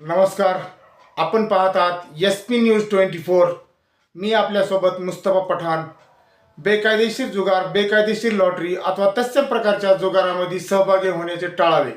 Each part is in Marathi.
नमस्कार. आपण पाहत आहात S P news twenty four मी आपल्यासोबत मुस्तफा पठाण. बेकायदेशीर जुगार बेकायदेशीर लॉटरी अथवा तत्सम प्रकारच्या जुगारामध्ये सहभागी होण्याचे टाळावे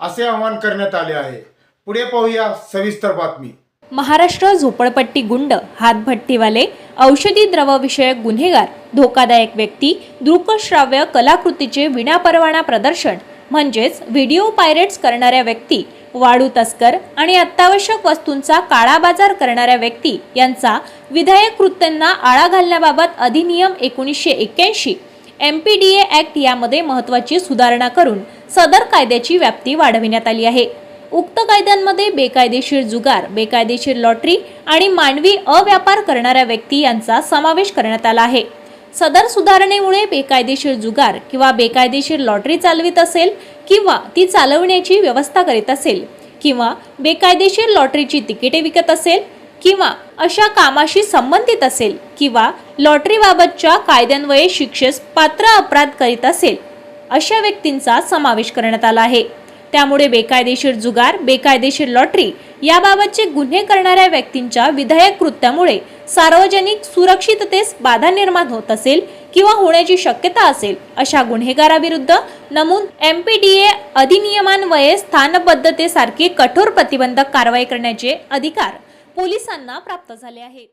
असे आवाहन करण्यात आले आहे. पुढे पाहूया सविस्तर बातमी. महाराष्ट्र झोपडपट्टी गुंड हातभट्टीवाले औषधी द्रवविषयक गुन्हेगार धोकादायक व्यक्ती दृकश्राव्य कलाकृतीचे विनापरवाना प्रदर्शन म्हणजेच व्हिडिओ पायरेट्स करणाऱ्या व्यक्ती वाढू तस्कर आणि अत्यावश्यक वस्तूंचा काळा बाजार करणाऱ्या व्यक्ती यांचा विधायक कृत्यांना आळा घालण्याबाबत अधिनियम एकोणीसशे एक्क्याऐंशी M P D A act यामध्ये महत्त्वाची सुधारणा करून सदर कायद्याची व्याप्ती वाढविण्यात आली आहे. उक्त कायद्यांमध्ये बेकायदेशीर जुगार बेकायदेशीर लॉटरी आणि मानवी अव्यापार करणाऱ्या व्यक्ती यांचा समावेश करण्यात आला आहे. सदर सुधारणेमुळे बेकायदेशीर जुगार किंवा बेकायदेशीर लॉटरी चालवित असेल किंवा ती चालवण्याची व्यवस्था करीत असेल किंवा बेकायदेशीर लॉटरीची तिकिटे विकत असेल किंवा अशा कामाशी संबंधित असेल किंवा लॉटरीबाबतच्या कायद्यान्वये शिक्षेस पात्र अपराध करीत असेल अशा व्यक्तींचा समावेश करण्यात आला आहे. त्यामुळे बेकायदेशीर जुगार बेकायदेशीर लॉटरी याबाबतचे गुन्हे करणाऱ्या व्यक्तींच्या विधायक कृत्यामुळे सार्वजनिक सुरक्षिततेस बाधा निर्माण होत असेल किंवा होण्याची शक्यता असेल अशा गुन्हेगाराविरुद्ध नमूद एम पी डी ए अधिनियमान्वये स्थानबद्धतेसारखी कठोर प्रतिबंधक कारवाई करण्याचे अधिकार पोलिसांना प्राप्त झाले आहेत.